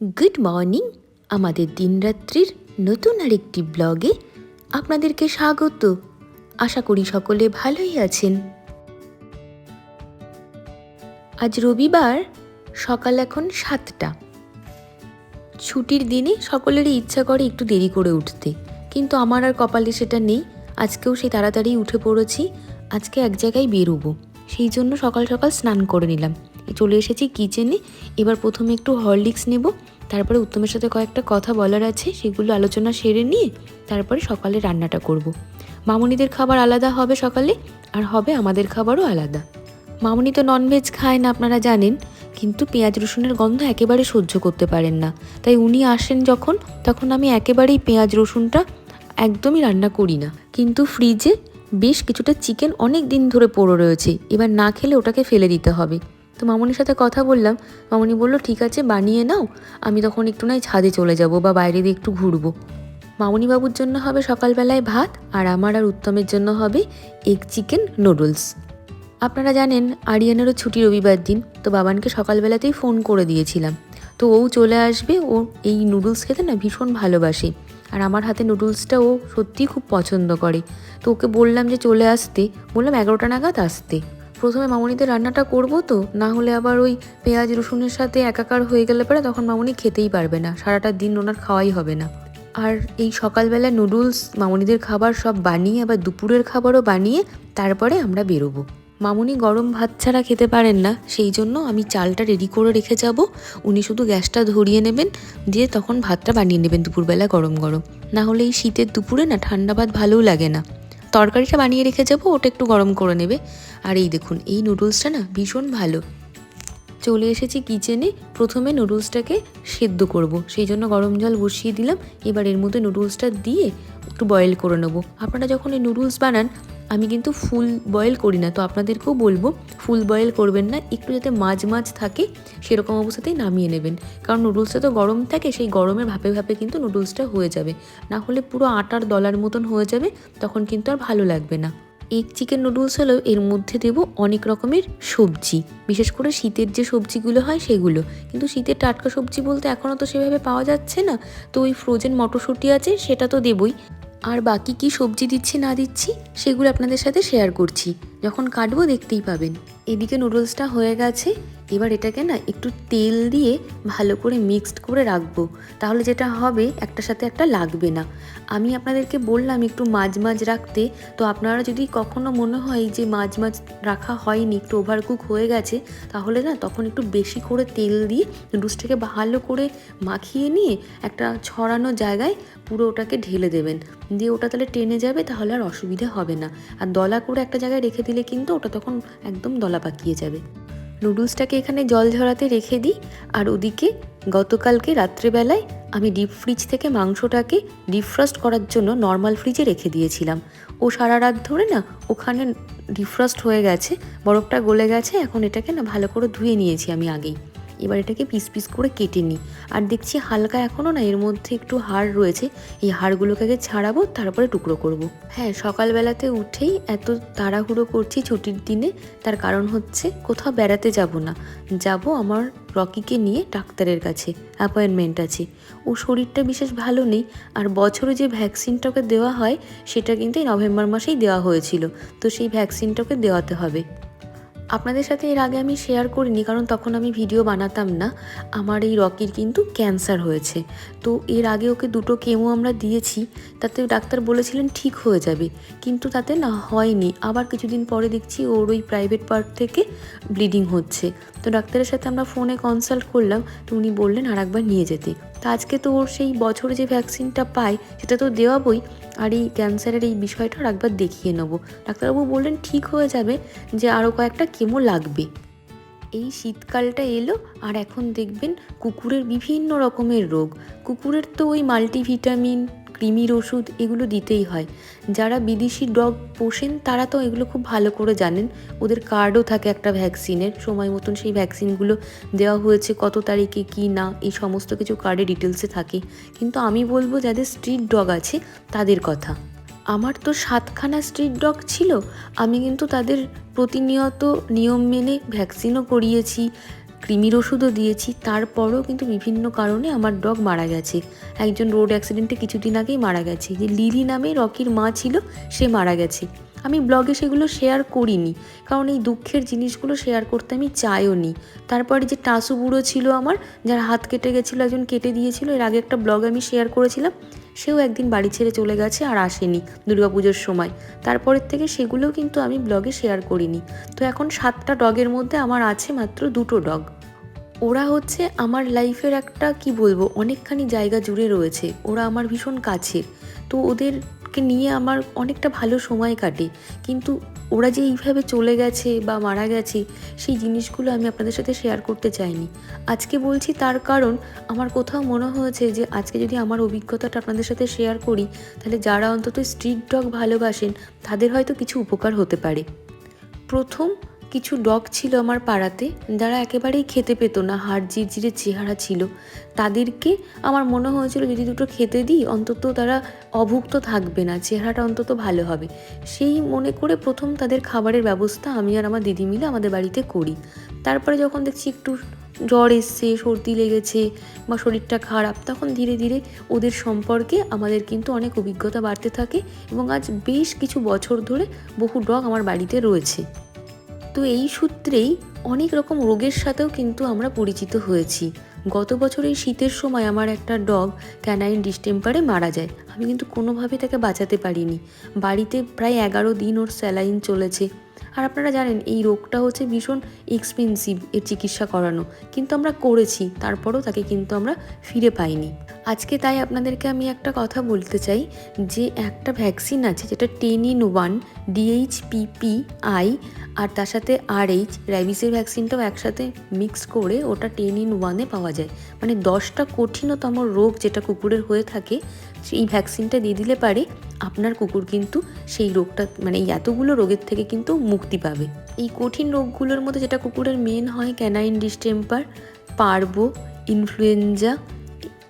Good morning, আমাদের দিনরাত্রির নতুন আরেকটি ব্লগে আপনাদেরকে স্বাগত। আশা করি সকলে ভালোই আছেন। আজ রবিবার, সকাল এখন সাতটা। ছুটির দিনে সকলেরই ইচ্ছা করে একটু দেরি করে উঠতে, কিন্তু আমার আর কপালে সেটা নেই। আজকেও সেই তাড়াতাড়ি উঠে পড়েছি, আজকে এক জায়গায় বেরোবো, সেই জন্য সকাল সকাল স্নান করে নিলাম। চলে এসেছি কিচেনে। এবার প্রথমে একটু হরলিক্স নেব, তারপরে উত্তমের সাথে কয়েকটা কথা বলার আছে, সেগুলো আলোচনা সেরে নিয়ে তারপরে সকালে রান্নাটা করব। মামুনিদের খাবার আলাদা হবে সকালে, আর হবে আমাদের খাবারও আলাদা। মামুনি তো ননভেজ খায় না আপনারা জানেন, কিন্তু পেঁয়াজ রসুনের গন্ধ একেবারে সহ্য করতে পারেন না। তাই উনি আসেন যখন, তখন আমি একেবারেই পেঁয়াজ রসুনটা একদমই রান্না করি না। কিন্তু ফ্রিজে বেশ কিছুটা চিকেন অনেক দিন ধরে পড়ে রয়েছে, এবার না খেলে ওটাকে ফেলে দিতে হবে। তো মামনির সাথে কথা বললাম। মামনি বলল, ঠিক আছে, বানিয়ে নাও। আমি তখন একটু নয় ছাদে চলে যাব বা বাইরে দিয়ে একটু ঘুরবো। মামনি বাবুর জন্য হবে সকালবেলায় ভাত আর আমার আর উত্তমের জন্য হবে এগ চিকেন নুডলস আপনারা জানেন, আরিয়ানেরও ছুটি রবিবার দিন, তো বাবানকে সকালবেলাতেই ফোন করে দিয়েছিলাম। তো ও চলে আসবে, ও এই নুডলস খেতে না ভীষণ ভালোবাসে। আর আমার হাতে নুডলসটা ও সত্যিই খুব পছন্দ করে। তো ওকে বললাম যে চলে আসতে। বললাম, এগারোটা নাগাদ আসতে। প্রথমে মামনিতে রান্নাটা করব তো, না হলে আবার ওই পেঁয়াজ, রসুনের সাথে একাকার হয়ে গেলে পরে তখন মামনি খেতেই পারবে না, সারাটা দিন ওনার খাওয়াই হবে না। আর এই সকালবেলা নুডলস, মামনিদের খাবার সব বানিয়ে, আবার দুপুরের খাবারও বানিয়ে তারপরে আমরা বেরোবো। মামুনি গরম ভাত ছাড়া খেতে পারেন না, সেই জন্য আমি চালটা রেডি করে রেখে যাব। উনি শুধু গ্যাসটা ধরিয়ে নেবেন, দিয়ে তখন ভাতটা বানিয়ে নেবেন দুপুরবেলা গরম গরম। না হলে এই শীতের দুপুরে না, ঠান্ডা ভাত ভালোও লাগে না। তরকারিটা বানিয়ে রেখে যাব, ওটা একটু গরম করে নেবে। আর এই দেখুন, এই নুডলসটা না ভীষণ ভালো। চলে এসেছি কিচেনে প্রথমে নুডলসটাকে সেদ্ধ করব। সেই জন্য গরম জল বসিয়ে দিলাম। এবার এর মধ্যে নুডলসটা দিয়ে একটু বয়েল করে নেব। আপনারা যখন এই নুডলস বানান আমি কিন্তু ফুল বয়েল করি না, তো আপনাদেরকেও বলব, ফুল বয়েল করবেন না, একটু যাতে মাঝ মাঝ থাকে, সেরকম অবস্থাতেই নামিয়ে নেবেন। কারণ নুডলসটা তো গরম থাকে, সেই গরমের ভাপে ভাপে কিন্তু নুডলসটা হয়ে যাবে। না হলে পুরো আটার দলার মতন হয়ে যাবে, তখন কিন্তু আর ভালো লাগবে না। এগ চিকেন নুডলস হলেও এর মধ্যে দেব অনেক রকমের সবজি। বিশেষ করে শীতের যে সবজিগুলো হয়, সেগুলো। কিন্তু শীতের টাটকা সবজি বলতে এখনও তো সেভাবে পাওয়া যাচ্ছে না, তো ওই ফ্রোজেন মটরশুঁটি আছে, সেটা তো দেবই। আর বাকি কি সবজি দিচ্ছি না দিচ্ছি সেগুলো আপনাদের সাথে শেয়ার করছি। যখন কাটবো দেখতেই পাবেন। এদিকে নুডলসটা হয়ে গেছে, এবার এটাকে না একটু তেল দিয়ে ভালো করে মিক্সড করে রাখব। তাহলে যেটা হবে, একটার সাথে একটা লাগবে না। আমি আপনাদেরকে বললাম একটু মাঝ মাঝ রাখতে, তো আপনারা যদি কখনো মনে হয় যে মাঝ মাঝ রাখা হয়নি, একটু ওভারকুক হয়ে গেছে, তাহলে না তখন একটু বেশি করে তেল দিয়ে নুডলসটাকে ভালো করে মাখিয়ে নিয়ে একটা ছড়ানো জায়গায় পুরো ওটাকে ঢেলে দেবেন। দিয়ে ওটা তাহলে টেনে যাবে, তাহলে আর অসুবিধা হবে না। আর দলা করে একটা জায়গায় রেখে দিলে কিন্তু ওটা তখন একদম দলা পাকিয়ে যাবে। নুডলসটাকে এখানে জল ঝরাতে রেখে দিই, আর ওদিকে গতকালকে রাত্রেবেলায় আমি ডিপ ফ্রিজ থেকে মাংসটাকে ডিফ্রস্ট করার জন্য নর্মাল ফ্রিজে রেখে দিয়েছিলাম। ও সারা রাত ধরে না ওখানে ডিফ্রস্ট হয়ে গেছে, বরফটা গলে গেছে, এখন এটাকে না ভালো করে ধুয়ে নিয়েছি আমি আগেই। এবার এটাকে পিস পিস করে কেটে নিই। আর দেখছি হালকা এখনও না, এর মধ্যে একটু হাড় রয়েছে। এই হাড়গুলোকে আগে ছাড়াবো, তারপরে টুকরো করব। হ্যাঁ সকালবেলাতে উঠেই এত তাড়াহুড়ো করছি ছুটির দিনে, তার কারণ হচ্ছে কোথাও বেড়াতে যাব না। যাব আমার রকিকে নিয়ে ডাক্তারের কাছে, অ্যাপয়েন্টমেন্ট আছে। ও শরীরটা বিশেষ ভালো নেই, আর বছরে যে ভ্যাকসিনটাকে দেওয়া হয়, সেটা কিন্তু এই নভেম্বর মাসেই দেওয়া হয়েছিল। তো সেই ভ্যাকসিনটাকে দেওয়াতে হবে। আপনাদের সাথে এর আগে আমি শেয়ার করিনি, কারণ তখন আমি ভিডিও বানাতাম না। আমার এই রকির কিন্তু ক্যান্সার হয়েছে। তো এর আগে ওকে দুটো কেমো আমরা দিয়েছি, তাতে ডাক্তার বলেছিলেন ঠিক হয়ে যাবে। কিন্তু তাতে না হয়নি। আবার কিছুদিন পরে দেখছি ওর ওই প্রাইভেট পার্ট থেকে ব্লিডিং হচ্ছে। তো ডাক্তারের সাথে আমরা ফোনে কনসাল্ট করলাম, তো উনি বললেন আর একবার নিয়ে যেতে। তা আজকে তো ওর সেই বছরে যে ভ্যাকসিনটা পায়, সেটা তো দেওয়াবই। আর এই ক্যান্সারের এই বিষয়টা আর একবার দেখিয়ে নেব। ডাক্তারবাবু বললেন, ঠিক হয়ে যাবে যে আরও কয়েকটা কেমো লাগবে। এই শীতকালটা এলো, আর এখন দেখবেন কুকুরের বিভিন্ন রকমের রোগ। কুকুরের তো ওই মাল্টিভিটামিন কৃমির ওষুধ এগুলো দিতেই হয়। যারা বিদেশি ডগ পোষেন, তারা তো এগুলো খুব ভালো করে জানেন। ওদের কার্ডও থাকে একটা ভ্যাকসিনের, সময় মতন সেই ভ্যাকসিনগুলো দেওয়া হয়েছে, কত তারিখে, কি না, এই সমস্ত কিছু কার্ডে ডিটেলসে থাকে। কিন্তু আমি বলব, যাদের স্ট্রিট ডগ আছে, তাদের কথা। আমার তো সাতখানা স্ট্রিট ডগ ছিল, আমি কিন্তু তাদের প্রতিনিয়ত নিয়ম মেনে ভ্যাকসিনও করিয়েছি। কৃমির ওষুধও দিয়েছি, তারপরেও কিন্তু বিভিন্ন কারণে আমার ডগ মারা গেছে। একজন রোড অ্যাক্সিডেন্টে কিছুদিন আগেই মারা গেছে। যে লিলি নামে রকির মা ছিল, সে মারা গেছে। আমি ব্লগে সেগুলো শেয়ার করিনি, কারণ এই দুঃখের জিনিসগুলো শেয়ার করতে আমি চাইও নি। তারপরে যে টাসু বুড়ো ছিল আমার, যার হাত কেটে গেছিল, একজন কেটে দিয়েছিল, এর আগে একটা ব্লগ আমি শেয়ার করেছিলাম সেও একদিন বাড়ি ছেড়ে চলে গেছে আর আসেনি দুর্গাপুজোর সময়। তারপরের থেকে সেগুলোও কিন্তু আমি ব্লগে শেয়ার করিনি। তো এখন সাতটা ডগের মধ্যে আমার আছে মাত্র দুটো ডগ। ওরা হচ্ছে আমার লাইফের একটা, কি বলব, অনেকখানি জায়গা জুড়ে রয়েছে। ওরা আমার ভীষণ কাছের। তো ওদেরকে নিয়ে আমার অনেকটা ভালো সময় কাটে। কিন্তু ওরা যে এইভাবে চলে গেছে বা মারা গেছে, সেই জিনিসগুলো আমি আপনাদের সাথে শেয়ার করতে চাইনি। আজকে বলছি তার কারণ, আমার কোথাও মনে হয়েছে যে আজকে যদি আমার অভিজ্ঞতাটা আপনাদের সাথে শেয়ার করি, তাহলে যারা অন্তত স্ট্রিট ডগ ভালোবাসেন, তাদের হয়তো কিছু উপকার হতে পারে। প্রথম কিছু ডগ ছিল আমার পাড়াতে, যারা একেবারেই খেতে পেত না, হাড় জিরজিরে চেহারা ছিল। তাদেরকে আমার মনে হয়েছিল, যদি দুটো খেতে দিই, অন্তত তারা অভুক্ত থাকবে না, চেহারাটা অন্তত ভালো হবে। সেই মনে করে প্রথম তাদের খাবারের ব্যবস্থা আমি আর আমার দিদি মিলে আমাদের বাড়িতে করি। তারপরে যখন দেখছি একটু জ্বর এসছে, সর্দি লেগেছে বা শরীরটা খারাপ, তখন ধীরে ধীরে ওদের সম্পর্কে আমাদের কিন্তু অনেক অভিজ্ঞতা বাড়তে থাকে এবং আজ বেশ কিছু বছর ধরে বহু ডগ আমার বাড়িতে রয়েছে। তো এই সূত্রেই অনেক রকম রোগের সাথেও কিন্তু আমরা পরিচিত হয়েছি। গত বছর এই শীতের সময় আমার একটা ডগ ক্যানাইন ডিস্টেম্পারে মারা যায়। আমি কিন্তু কোনোভাবে তাকে বাঁচাতে পারিনি। বাড়িতে প্রায় এগারো দিন ওর স্যালাইন চলেছে। আর আপনারা জানেন, এই রোগটা হচ্ছে ভীষণ এক্সপেন্সিভ এর চিকিৎসা করানো। কিন্তু আমরা করেছি, তারপরও তাকে কিন্তু আমরা ফিরে পাইনি। আজকে তাই আপনাদেরকে আমি একটা কথা বলতে চাই, যে একটা ভ্যাকসিন আছে যেটা ten in one DHPP I আর তার সাথে আর এইচ র্যাবিসের ভ্যাকসিনটাও একসাথে মিক্স করে ওটা টেন ইন ওয়ানে পাওয়া যায়। মানে দশটা কঠিনতম রোগ যেটা কুকুরের হয়ে থাকে, সেই ভ্যাকসিনটা দিয়ে দিলে পারে। আপনার কুকুর কিন্তু সেই রোগটা মানে এই এতগুলো রোগের থেকে কিন্তু মুক্তি পাবে। এই কঠিন রোগগুলোর মধ্যে যেটা কুকুরের মেন হয় canine distemper parvo influenza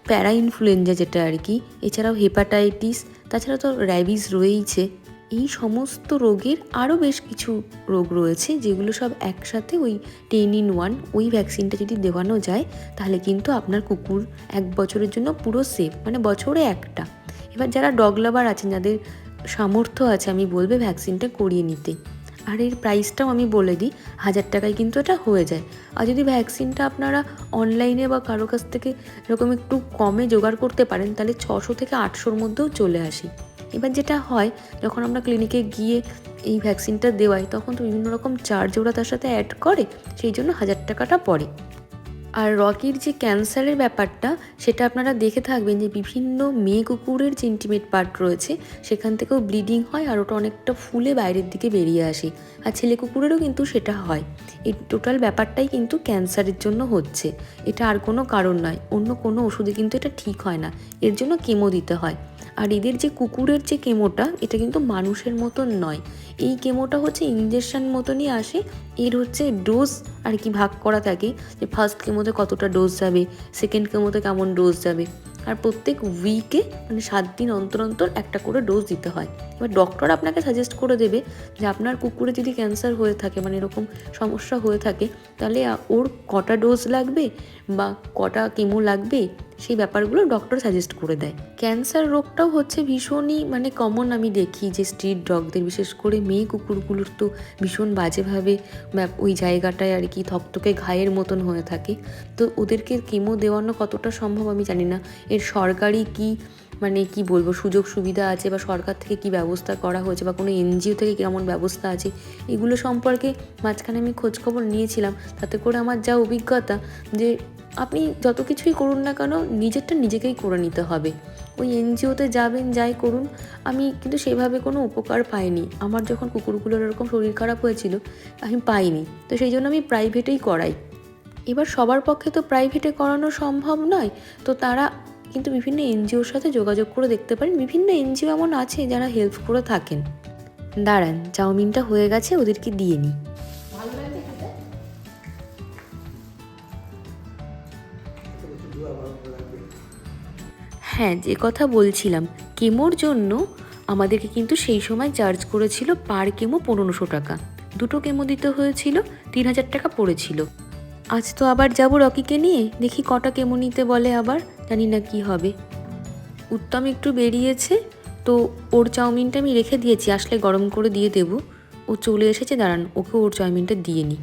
para influenza যেটা আর কি, এছাড়াও হেপাটাইটিস তাছাড়া তো র্যাবিস রয়েইছে। এই সমস্ত রোগের আরও বেশ কিছু রোগ রয়েছে, যেগুলো সব একসাথে ওই টেন ইন ওয়ান ওই ভ্যাকসিনটা যদি দেওয়ানো যায়, তাহলে কিন্তু আপনার কুকুর এক বছরের জন্য পুরো সেফ মানে বছরে একটা। এবার যারা ডগ লাভার আছেন, যাদের সামর্থ্য আছে, আমি বলবে ভ্যাকসিনটা করিয়ে নিতে। আর এর প্রাইসটাও আমি বলে দিই, হাজার টাকায় কিন্তু এটা হয়ে যায়। আর যদি ভ্যাকসিনটা আপনারা অনলাইনে বা কারও কাছ থেকে এরকম একটু কমে জোগাড় করতে পারেন, তাহলে ছশো থেকে আটশোর মধ্যেও চলে আসি। এবার যেটা হয়, যখন আমরা ক্লিনিকে গিয়ে এই ভ্যাকসিনটা দেওয়াই, তখন তো বিভিন্ন রকম চার্জ ওরা তার সাথে অ্যাড করে, সেই জন্য হাজার টাকাটা পড়ে। আর রকির যে ক্যান্সারের ব্যাপারটা, সেটা আপনারা দেখে থাকবেন যে বিভিন্ন মেয়ে কুকুরের যে ইন্টিমেট পার্ট রয়েছে, সেখান থেকেও ব্লিডিং হয় আর ওটা অনেকটা ফুলে বাইরের দিকে বেরিয়ে আসে। আর ছেলে কুকুরেরও কিন্তু সেটা হয়। এই টোটাল ব্যাপারটাই কিন্তু ক্যান্সারের জন্য হচ্ছে। এটা আর কোনো কারণ নয়। অন্য কোনো ওষুধে কিন্তু এটা ঠিক হয় না। এর জন্য কেমো দিতে হয়। আর এদের যে কুকুরের যে কেমোটা, এটা কিন্তু মানুষের মতন নয়। এই কেমোটা হচ্ছে ইঞ্জেকশন মতনই আসে। এর হচ্ছে ডোজ আর কি ভাগ করা থাকে যে ফার্স্ট কেমোতে কতটা ডোজ যাবে সেকেন্ড কেমোতে কেমন ডোজ যাবে। আর প্রত্যেক উইকে মানে সাত দিন অন্তর অন্তর একটা করে ডোজ দিতে হয়। এবার ডক্টর আপনাকে সাজেস্ট করে দেবে যে আপনার কুকুরে যদি ক্যান্সার হয়ে থাকে মানে এরকম সমস্যা হয়ে থাকে, তাহলে ওর কটা ডোজ লাগবে বা কটা কেমো লাগবে? সেই ব্যাপারগুলো ডক্টর সাজেস্ট করে দেয়। ক্যান্সার রোগটাও হচ্ছে ভীষণই মানে কমন আমি দেখি যে স্ট্রিট ডগদের বিশেষ করে মেয়ে কুকুরগুলোর তো ভীষণ বাজেভাবে ওই জায়গাটায় আর কি থকথকে ঘায়ের মতন হয়ে থাকে। তো ওদেরকে কেমো দেওয়ানো কতটা সম্ভব আমি জানি না। এর সরকারি কি মানে কি বলব, সুযোগ সুবিধা আছে বা সরকার থেকে কি ব্যবস্থা করা হয়েছে বা কোনো এনজিও থেকে কেমন ব্যবস্থা আছে, এগুলো সম্পর্কে মাঝখানে আমি খোঁজখবর নিয়েছিলাম। তাতে করে আমার যা অভিজ্ঞতা যে আপনি যত কিছুই করুন না কেন, নিজেরটা নিজেকেই করে নিতে হবে। ওই এনজিওতে যাবেন, যাই করুন, আমি কিন্তু সেভাবে কোনো উপকার পাইনি। আমার যখন কুকুরগুলোর এরকম শরীর খারাপ হয়েছিল, আমি পাইনি। তো সেই জন্য আমি প্রাইভেটেই করাই। এবার সবার পক্ষে তো প্রাইভেটে করানো সম্ভব নয়। তো তারা কিন্তু বিভিন্ন এনজিওর সাথে যোগাযোগ করে দেখতে পারেন। বিভিন্ন এনজিও এমন আছে যারা হেল্প করে থাকেন। দাঁড়ান, চাউমিনটা হয়ে গেছে, ওদেরকে দিয়ে নিই হ্যাঁ যে কথা বলছিলাম, কেমোর জন্য আমাদেরকে কিন্তু সেই সময় চার্জ করেছিল পার কেমো পনেরোশো টাকা। দুটো কেমো দিতে হয়েছিল, তিন হাজার টাকা পড়েছিল। আজ তো আবার যাব রকিকে নিয়ে, দেখি কটা কেমো নিতে বলে আবার, জানি না কি হবে। উত্তম একটু বেরিয়েছে, তো ওর চাউমিনটা আমি রেখে দিয়েছি, আসলে গরম করে দিয়ে দেবো। ও চলে এসেছে, দাঁড়ান ওকে ওর চাউমিনটা দিয়ে নিই।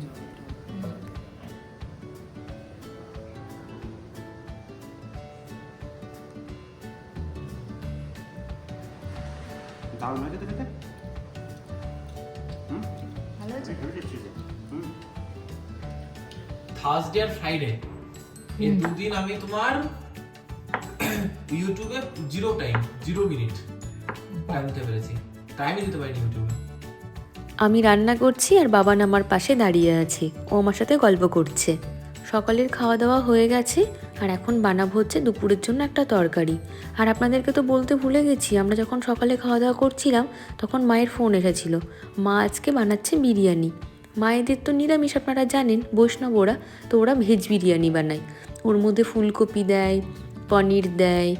দুদিন আমি তোমার ইউটিউবে zero time zero minute time দিতে পেরেছি। টাইমই দিতে পারিনি ইউটিউবে আমি রান্না করছি আর বাবান আমার পাশে দাঁড়িয়ে আছে। ও আমার সাথে গল্প করছে। সকালের খাওয়া দাওয়া হয়ে গেছে আর এখন বানাবো হচ্ছে দুপুরের জন্য একটা তরকারি। আর আপনাদেরকে তো বলতে ভুলে গেছি, আমরা যখন সকালে খাওয়া দাওয়া করছিলাম তখন মায়ের ফোন এসেছিল। মা আজকে বানাচ্ছে বিরিয়ানি। মায়েদের তো নিরামিষ আপনারা জানেন, বৈষ্ণব ওরা, তো ওরা ভেজ বিরিয়ানি বানায়। ওর মধ্যে ফুলকপি দেয়, পনির দেয়।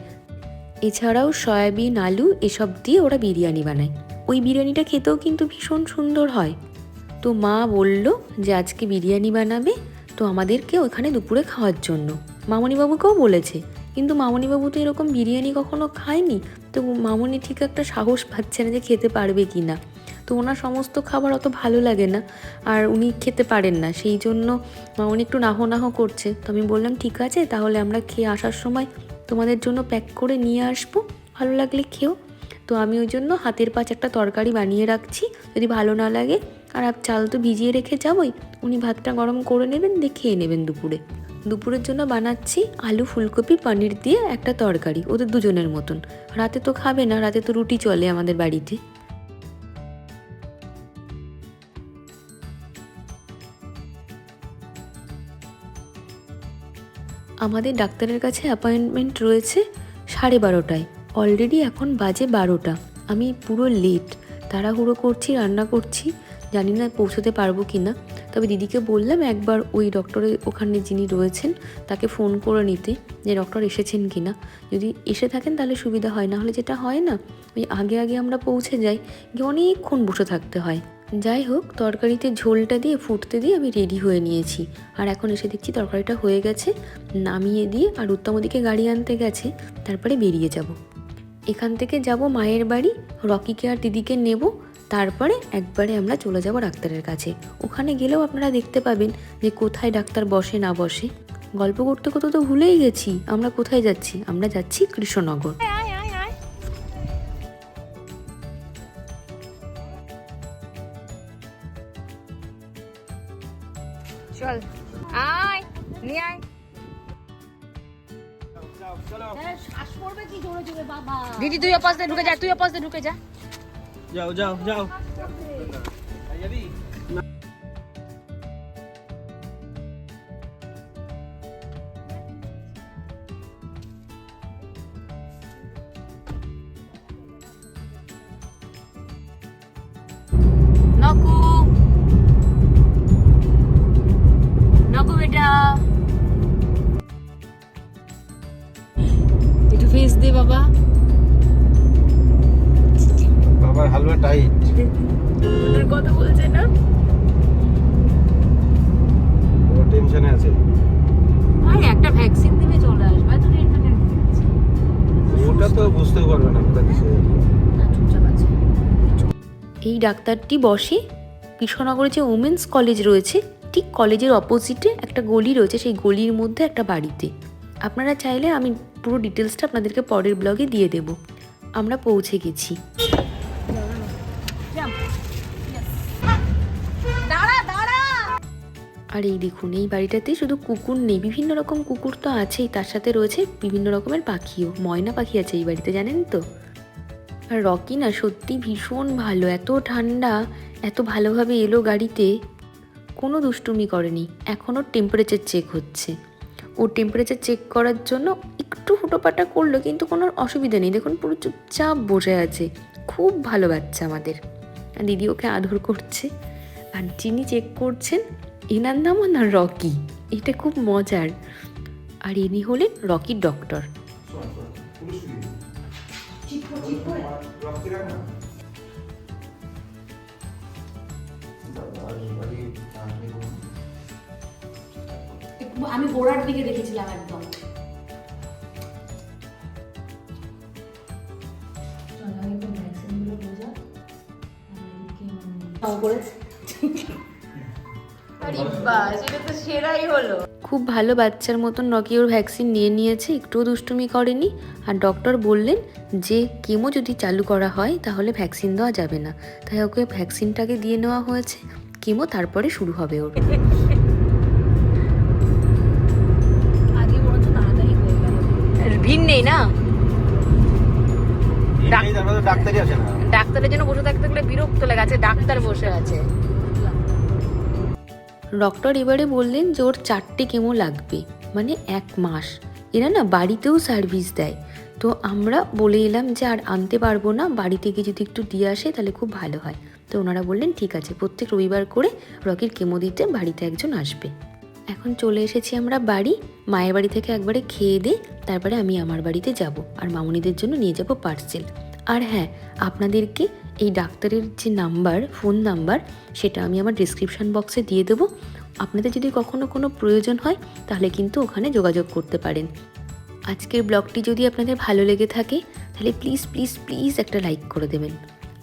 এছাড়াও সয়াবিন, আলু এসব দিয়ে ওরা বিরিয়ানি বানায়। ওই বিরিয়ানিটা খেতেও কিন্তু ভীষণ সুন্দর হয়। তো মা বলল যে আজকে বিরিয়ানি বানাবে, তো আমাদেরকে ওখানে দুপুরে খাওয়ার জন্য। মামনিবাবুকেও বলেছে, কিন্তু মামনিবাবু তো এরকম বিরিয়ানি কখনো খায়নি। তো মামনি ঠিক একটা সাহস পাচ্ছে না যে খেতে পারবে কি না তো ওনার সমস্ত খাবার অত ভালো লাগে না, আর উনি খেতে পারেন না। সেই জন্য উনি একটু নাহ নাহ করছে। তো আমি বললাম, ঠিক আছে, তাহলে আমরা খেয়ে আসার সময় তোমাদের জন্য প্যাক করে নিয়ে আসব। ভালো লাগলে খেও। তো আমি ওই জন্য হাতের পাঁচ একটা তরকারি বানিয়ে রাখছি। যদি ভালো না লাগে, আর চাল তো ভিজিয়ে রেখে যাবই, উনি ভাতটা গরম করে নেবেন, দিয়ে খেয়ে নেবেন দুপুরে। দুপুরের জন্য বানাচ্ছি আলু ফুলকপি, পনির দিয়ে একটা তরকারি, ওদের দুজনের মতন। রাতে তো খাবে না, রাতে তো রুটি চলে আমাদের বাড়িতে। আমাদের ডাক্তারের কাছে অ্যাপয়েন্টমেন্ট রয়েছে সাড়ে বারোটায়। অলরেডি এখন বাজে বারোটা। আমি পুরো লেট তাড়াহুড়ো করছি, রান্না করছি। জানি না পৌঁছতে পারব কি না তবে দিদিকে বললাম একবার ওই ডক্টরের ওখানে যিনি রয়েছেন, তাকে ফোন করে নিতে যে ডক্টর এসেছেন কি না যদি এসে থাকেন তাহলে সুবিধা হয় না হলে যেটা হয় না, ওই আগে আগে আমরা পৌঁছে যাই, গিয়ে অনেকক্ষণ বসে থাকতে হয়। যাই হোক, তরকারিতে ঝোলটা দিয়ে, ফুটতে দিয়ে আমি রেডি হয়ে নিয়েছি। আর এখন এসে দেখছি তরকারিটা হয়ে গেছে, নামিয়ে দিয়ে আর উত্তম ওদিকে গাড়ি আনতে গেছে, তারপরে বেরিয়ে যাব। এখান থেকে যাব মায়ের বাড়ি, রকিকে আর দিদিকে নেব, তারপরে একবারে আমরা চলে যাব ডাক্তারের কাছে। ওখানে গেলেও আপনারা দেখতে পাবেন যে কোথায় ডাক্তার বসে না বসে। গল্প করতে করতে তো ভুলেই গেছি, আমরা কোথায় যাচ্ছি? আমরা যাচ্ছি কৃষ্ণনগর। দিদি দিয়ে ঢুকে যা তুই অপাস দিয়ে ঢুকে যা। যাও যাও যাও। নকু। নকু বেটা। একটু বাবার হালুয়া টাইট ওনার কথা বলছে না? ও টেনশনে আছে? আরে একটা ভ্যাকসিন দিলে চলে আসবে টেনশন ওটা তো বুঝতেও পারবে না কোথা আছে। এই ডাক্তারটি বসে কৃষ্ণনগরে যে ওমেন্স কলেজ রয়েছে ঠিক কলেজের অপোজিটে একটা গলি রয়েছে সেই গলির মধ্যে একটা বাড়িতে। আপনারা চাইলে আমি পুরো ডিটেলসটা আপনাদেরকে পরের ব্লগে দিয়ে দেব। আমরা পৌঁছে গেছি। আর এই দেখুন, এই বাড়িটাতে শুধু কুকুর নেই, বিভিন্ন রকম কুকুর তো আছেই, তার সাথে রয়েছে বিভিন্ন রকমের পাখিও, ময়না পাখি আছে এই বাড়িতে, জানেন তো? আর রকি না সত্যি ভীষণ ভালো, এত ঠান্ডা, এত ভালোভাবে এলো গাড়িতে, কোনো দুষ্টুমি করেনি, এখনও টেম্পারেচার চেক হচ্ছে। ও টেম্পারেচার চেক করার জন্য একটু হুটোপাটা করল, কিন্তু কোনো অসুবিধা নেই, দেখুন পুরো চুপচাপ বসে আছে, খুব ভালো বাচ্চা আমাদের। দিদি ওকে আদর করছে, আর যিনি চেক করছেন এনার নামও না রকি এটা খুব মজার। আর ইনি হলেন রকি ডক্টর। আমি গোড়ার দিকে দেখেছিলাম একদম। খুব ভালো বাচ্চার মতন রকি ওর ভ্যাকসিন নিয়ে নিয়েছে একটুও দুষ্টুমি করেনি। আর ডক্টর বললেন যে কেমো যদি চালু করা হয় তাহলে ভ্যাকসিন দেওয়া যাবে না। তাই ওকে ভ্যাকসিনটাকে দিয়ে নেওয়া হয়েছে। কেমো তারপরে শুরু হবে ওর। ভিড় নেই না। ডাক্তারের জন্য বসে থাকতে গেলে বিরক্ত লাগে আছে ডাক্তার বসে আছে। ডক্টর এবারে বললেন যে ওর চারটে কেমো লাগবে মানে এক মাস। এরা না বাড়িতেও সার্ভিস দেয়। তো আমরা বলে এলাম যে আর আনতে পারব না বাড়ি থেকে যদি একটু দিয়ে আসে তাহলে খুব ভালো হয়। তো ওনারা বললেন, ঠিক আছে, প্রত্যেক রবিবার করে রকির কেমো দিতে বাড়িতে একজন আসবে। এখন চলে এসেছি আমরা বাড়ি। মায়ের বাড়ি থেকে একবারে খেয়ে দিয়ে তারপরে আমি আমার বাড়িতে যাব। আর মামুনিদের জন্য নিয়ে যাব পার্সেল আর হ্যাঁ আপনাদেরকে এই ডাক্তারের যে নাম্বার ফোন নাম্বার, সেটা আমি আমার ডিসক্রিপশন বক্সে দিয়ে দেবো। আপনাদের যদি কখনো কোনো প্রয়োজন হয়, তাহলে কিন্তু ওখানে যোগাযোগ করতে পারেন। আজকের ব্লগটি যদি আপনাদের ভালো লেগে থাকে, তাহলে প্লিজ প্লিজ প্লিজ একটা লাইক করে দেবেন।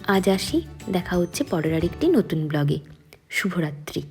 আজ আসি, দেখা হচ্ছে পরের আরেকটি নতুন ব্লগে। শুভরাত্রি।